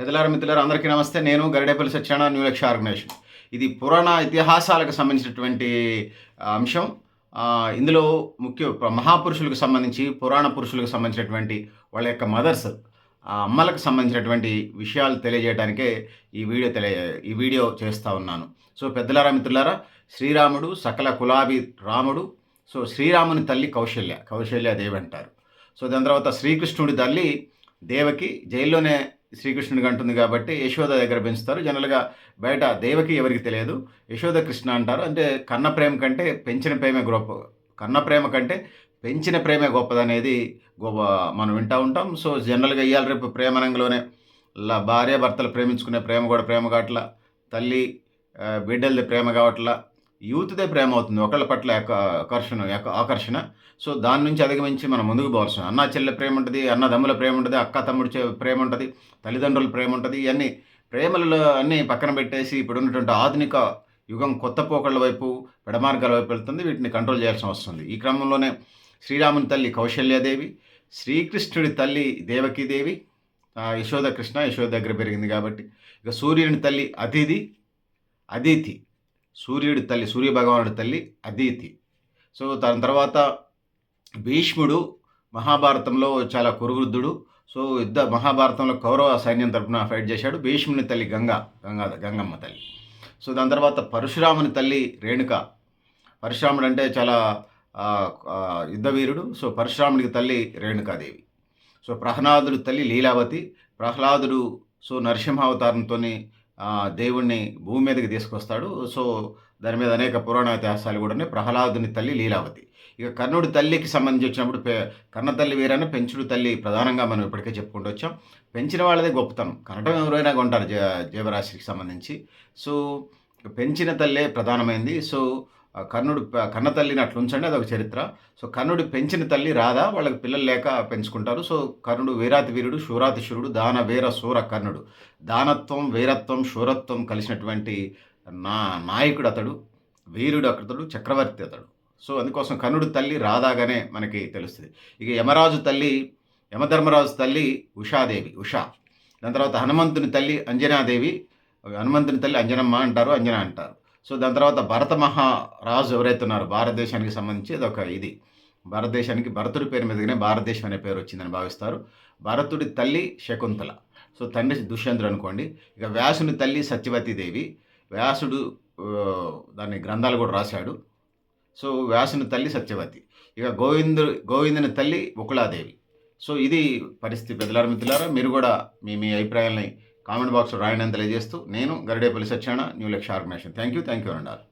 పెదలార మిత్రులారు అందరికీ నమస్తే. నేను గరిడేపల్లి సత్యాన న్యూ లక్ష్య ఆర్గనైజేషన్. ఇది పురాణ ఇతిహాసాలకు సంబంధించినటువంటి అంశం. ఇందులో ముఖ్య మహాపురుషులకు సంబంధించి పురాణ పురుషులకు సంబంధించినటువంటి వాళ్ళ యొక్క మదర్స్ ఆ అమ్మలకు సంబంధించినటువంటి విషయాలు తెలియజేయడానికే ఈ వీడియో తెలియ ఈ వీడియో చేస్తూ ఉన్నాను. సో పెద్దలారా మిత్రులారా శ్రీరాముడు సకల కులాభి రాముడు. సో శ్రీరాముని తల్లి కౌశల్య కౌశల్య దేవి అంటారు. సో దాని తర్వాత శ్రీకృష్ణుడి తల్లి దేవకి జైల్లోనే శ్రీకృష్ణుడికి అంటుంది కాబట్టి యశోద దగ్గర పెంచుతారు. జనరల్గా బయట దేవకి ఎవరికి తెలియదు. యశోద కృష్ణ అంటారు. అంటే కన్న ప్రేమ కంటే పెంచిన ప్రేమే గొప్ప కన్న ప్రేమ కంటే పెంచిన ప్రేమే గొప్పదనేది గొప్ప మనం వింటూ ఉంటాం. సో జనరల్గా ఇవాళ రేపు ప్రేమరంగంలోనే భార్య భర్తలు ప్రేమించుకునే ప్రేమ కూడా ప్రేమ కావట్ల తల్లి బిడ్డలది ప్రేమ కావట్ల యూత్దే ప్రేమ అవుతుంది ఒకళ్ళ పట్ల యొక్క ఆకర్షణ యొక్క ఆకర్షణ. సో దాని నుంచి అధిగమించి మనం ముందుకు పోవాల్సిన అన్న చెల్లె ప్రేమ ఉంటుంది అన్నదమ్ముల ప్రేమ ఉంటుంది అక్క తమ్ముడు చే- ప్రేమ ఉంటుంది తల్లిదండ్రుల ప్రేమ ఉంటుంది ఇవన్నీ ప్రేమలలో అన్నీ పక్కన పెట్టేసి ఇప్పుడు ఉన్నటువంటి ఆధునిక యుగం కొత్త పోకళ్ళ వైపు పెడమార్గాల వైపు వెళ్తుంది. వీటిని కంట్రోల్ చేయాల్సిన అవసరం ఉంది. ఈ క్రమంలోనే శ్రీరాముని తల్లి కౌశల్యాదేవి శ్రీకృష్ణుడి తల్లి దేవకీదేవి యశోద కృష్ణ యశోద దగ్గర పెరిగింది కాబట్టి. ఇక సూర్యుని తల్లి అతిథి అదితి. సూర్యుడి తల్లి సూర్య భగవానుడి తల్లి అదితి. సో దాని తర్వాత భీష్ముడు మహాభారతంలో చాలా కురువృద్ధుడు. సో యుద్ధ మహాభారతంలో కౌరవ సైన్యం తరపున ఫైట్ చేశాడు భీష్ముని తల్లి గంగా గంగా గంగమ్మ తల్లి. సో దాని తర్వాత పరశురాముని తల్లి రేణుక. పరశురాముడు అంటే చాలా యుద్ధవీరుడు సో పరశురాముడికి తల్లి రేణుకాదేవి. సో ప్రహ్లాదుడు తల్లి లీలావతి. ప్రహ్లాదుడు సో నరసింహావతారంతో దేవుణ్ణి భూమి మీదకి తీసుకొస్తాడు. సో దాని మీద అనేక పురాణ ఇతిహాసాలు కూడా ఉన్నాయి ప్రహ్లాదుని తల్లి లీలావతి. ఇక కర్ణుడి తల్లికి సంబంధించి వచ్చినప్పుడు పె కర్ణ తల్లి వీరన్న పెంచుడు తల్లి ప్రధానంగా మనం ఇప్పటికే చెప్పుకుంటూ వచ్చాం. పెంచిన వాళ్ళదే గొప్పతనం. కనటం ఎవరైనా కొంటారు జ జీవరాశికి సంబంధించి. సో పెంచిన తల్లే ప్రధానమైంది. సో కర్ణుడు కన్న తల్లిని అట్లా ఉంచండి అదొక చరిత్ర. సో కర్ణుడు పెంచిన తల్లి రాధా వాళ్ళకి పిల్లలు లేక పెంచుకుంటారు. సో కర్ణుడు వీరాతి వీరుడు శూరాతి శూరుడు దాన వీర శూర కర్ణుడు. దానత్వం వీరత్వం శూరత్వం కలిసినటువంటి నా నాయకుడు అతడు వీరుడు అతడు చక్రవర్తి అతడు. సో అందుకోసం కర్ణుడు తల్లి రాధాగానే మనకి తెలుస్తుంది. ఇక యమరాజు తల్లి యమధర్మరాజు తల్లి ఉషాదేవి ఉషా. దాని తర్వాత హనుమంతుని తల్లి అంజనాదేవి. హనుమంతుని తల్లి అంజనమ్మ అంటారు అంజన అంటారు. సో దాని తర్వాత భరత మహారాజు ఎవరైతే ఉన్నారో భారతదేశానికి సంబంధించి అదొక ఇది. భారతదేశానికి భరతుడి పేరు మీదగానే భారతదేశం అనే పేరు వచ్చిందని భావిస్తారు. భరతుడి తల్లి శకుంతల. సో తండ్రి దుష్యంతుడు అనుకోండి. ఇక వ్యాసుని తల్లి సత్యవతీదేవి వ్యాసుడు దాని గ్రంథాలు కూడా రాశాడు. సో వ్యాసుని తల్లి సత్యవతి. ఇక గోవిందు గోవిందుని తల్లి ఉకుళాదేవి సో ఇది పరిస్థితి పెద్దలార మిత్రులారా మీరు కూడా మీ మీ అభిప్రాయాలని కామెంట్ బాక్స్లో రాయండి అని తెలియజేస్తూ నేను Garidepalli సత్యాన new Lakshya organisation. Thank you thank you అండారు